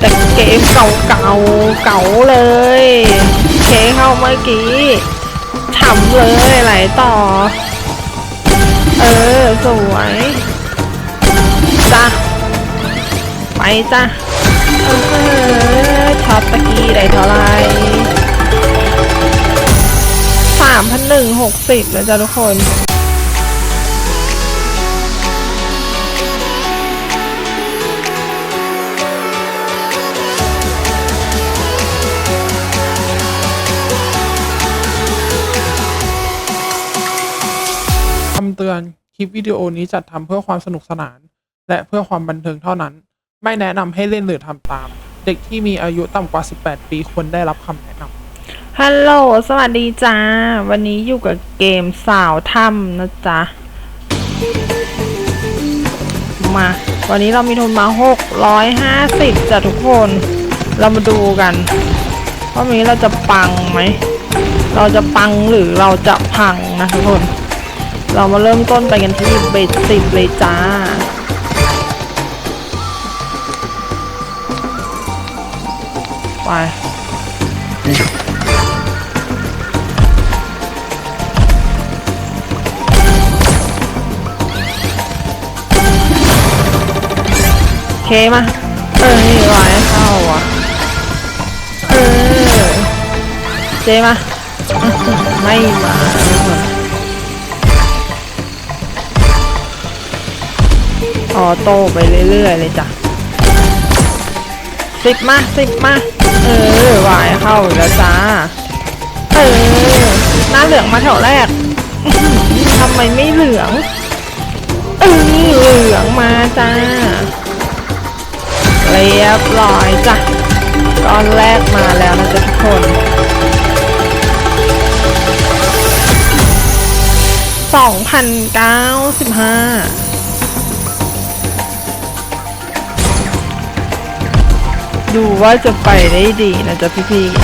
แต่เกมเก่าเก่าเก่าเลยเคเข้าเมื่อกี้ฉ่ำเลยไหลต่อ เออ สวยจ้ะไปจ้ะเออช็อตตะกี้ได้เท่าไรสามพันหนึ่งหกสิบเลยจ้ะทุกคนำเตือน คลิปวิดีโอนี้จัดทำเพื่อความสนุกสนาน และเพื่อความบันเทิงเท่านั้น ไม่แนะนำให้เล่นหรือทำตาม เด็กที่มีอายุต่ำกว่า 18 ปีควรได้รับคำแนะนำฮัลโหล สวัสดีจ้า วันนี้อยู่กับเกมสาวถ้ำนะจ๊ะ มา วันนี้เรามีทุนมาหกร้อยห้าสิบจ้ะทุกคน เรามาดูกันว่าวันนี้เราจะปังไหม เราจะปังหรือเราจะพังนะทุกคน เรามาเริ่มต้นไปกันที่เบสสิบเลยจ้า ไปเคมา เออ นี่ร้อยเข้าอะ เออ เจมา ไม่มา ออโต้ไปเรื่อยๆเลยจ้ะสิบมาสิบมาเออวายเข้าแล้วจ้าเออหน้าเหลืองมาแถวแรกทำไมไม่เหลืองเออเหลืองมาจ้าเรียบร้อยจ้ะก้อนแรกมาแล้วนะจ๊ะทุกคนสองพันเก้าสิบห้า ดูว่าจะไปได้ดีนะจ๊ะพี่พี่ๆ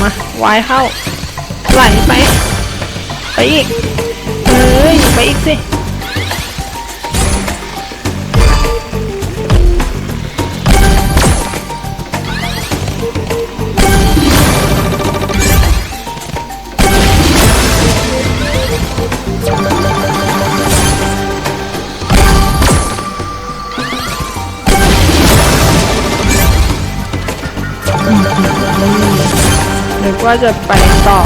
มาวายเข้า ไหลไป ไปอีก เอ้ย ไปอีกสิ นึกว่าจะไปต่อ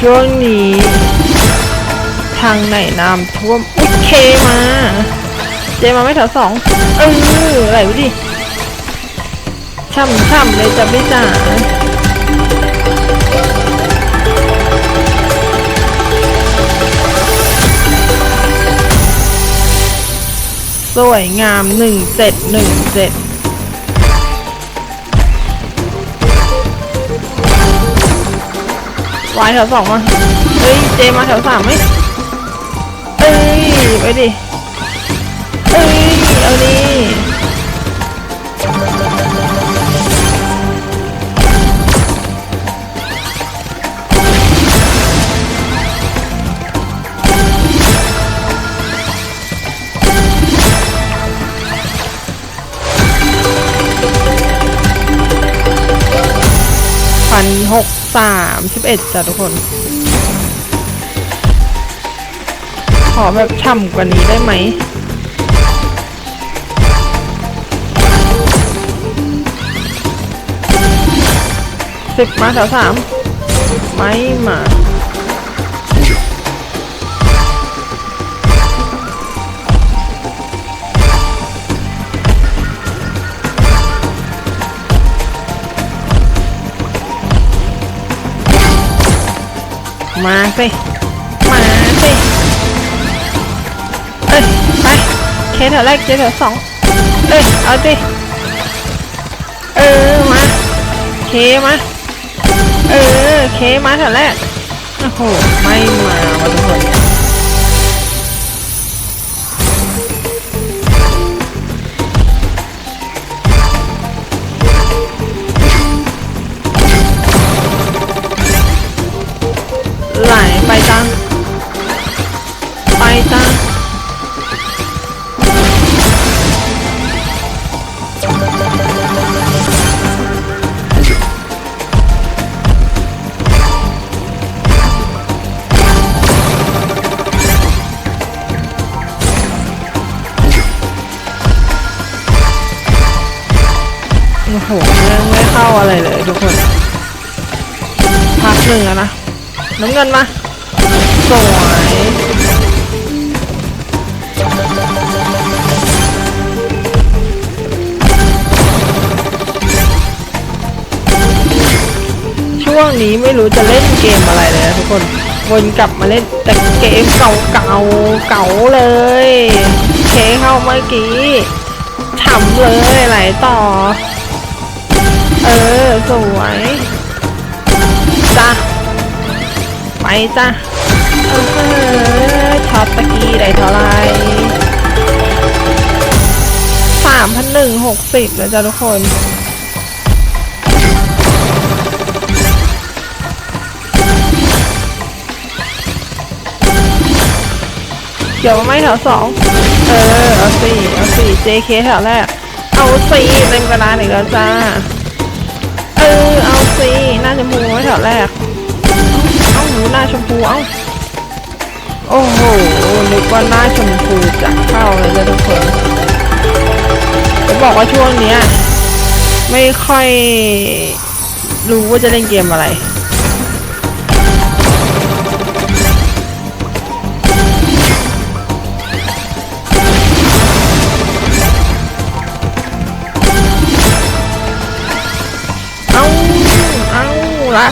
ช่วงนี้ ทางไหนน้ำท่วมโอเคมา เจมาไม่แถวสองเออไหลไปดิช่ำๆเลยจะพี่จ๋า สวยงามหนึ่งเจ็ดหนึ่งเจ็ดวายแถวสองมา เฮ้ย เจมาแถวสามไหมเอ้ย ไปดิ เอ้ย เอาดิ นหกสามสิบเอ็ดจ้ะทุกคน ขอแบบฉ่ำกว่านี้ได้ไหมสิบมาแถวสามไม่มา มาสิมาสิเอ้ยไปเคแถวแรกเจแถวสองเอ้ยเอาสิเออมาเคมาเออเคมาแถวแรกโอ้โหไม่มาวะ ทุกคนอะไรเลยทุกคนพักหนึ่งอะนะน้ำเงินมาสวยช่วงนี้ไม่รู้จะเล่นเกมอะไรเลยนะทุกคนวนกลับมาเล่นแต่เกมเก่าเก่าๆเก่าเลยเคเข้าเมื่อกี้ฉ่ำเลยไหลต่อ สวยจ้ะไปจ้ะเออช็อตตะกี้ได้เท่าไหรสามพันหนึ่งหกสิบแล้วจ้ะทุกคนเดี๋ยวไม่แถวสอง เออ เอาสี่เอาสี่ JK แถวแรก เอาสี่เต็มกระดานอีกแล้วจ้า เออ เอาสิหน้าชมพูไว้แถวแรก เอาหนูหน้าชมพู เอาโอ้โห นึกว่าหน้าชมพูจะเข้าเลยจะทุกคนจะบอกว่าช่วงเนี้ย ไม่ค่อยรู้ว่าจะเล่นเกมอะไร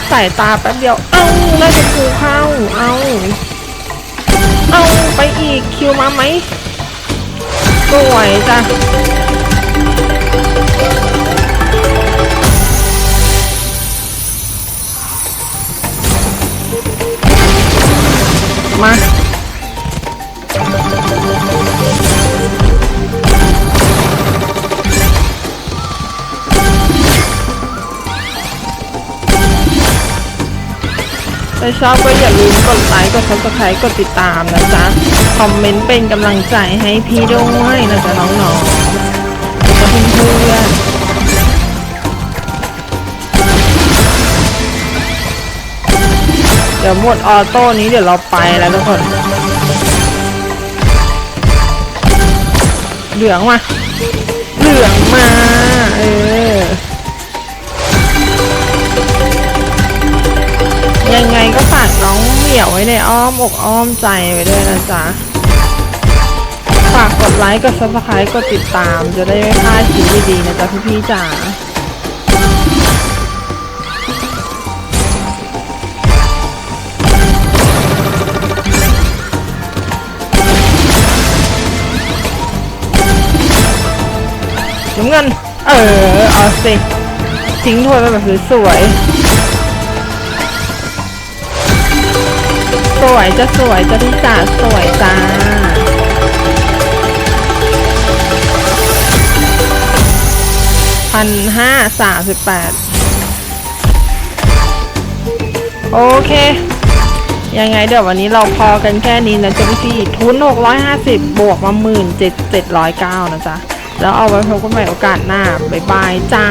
สายตาแป๊บเดียว เอาแล้วจะพูเข้า เอา เอาไปอีกคิวมาไหมสวยจ้ะมา ชอบก็อย่าลืมกดไลค์กด subscribe กดติดตามนะจ๊ะ คอมเมนต์เป็นกำลังใจให้พี่ด้วยนะจ๊ะน้องๆแล้วก็เพื่อนเดี๋ยวหมดออโต้นี้เดี๋ยวเราไปแล้วทุกคน เหลืองมา เหลืองมา เออ ยังไงก็ฝากน้องเหมียวไว้ในอ้อมอกอ้อมใจไว้ด้วยนะจ๊ะ ฝากกดไลค์กด subscribe กดติดตามจะได้ไม่พลาดคลิปดีๆนะจ๊ะพี่ๆจ๋าน้ำเงิน เออ เอาสิ ทิ้งถ้วยไปแบบสวยๆ สวยจะสวยจะที่จ่าสวยจ้าพันห้าสามสิบแปดโอเค ยังไงเดี๋ยววันนี้เราพอกันแค่นี้นะจ๊ะพี่ทุน 650 บวกมา1 7 709นะจ๊ะ แล้วเอาไว้พบกันใหม่โอกาสหน้า บ๊ายบายจ้า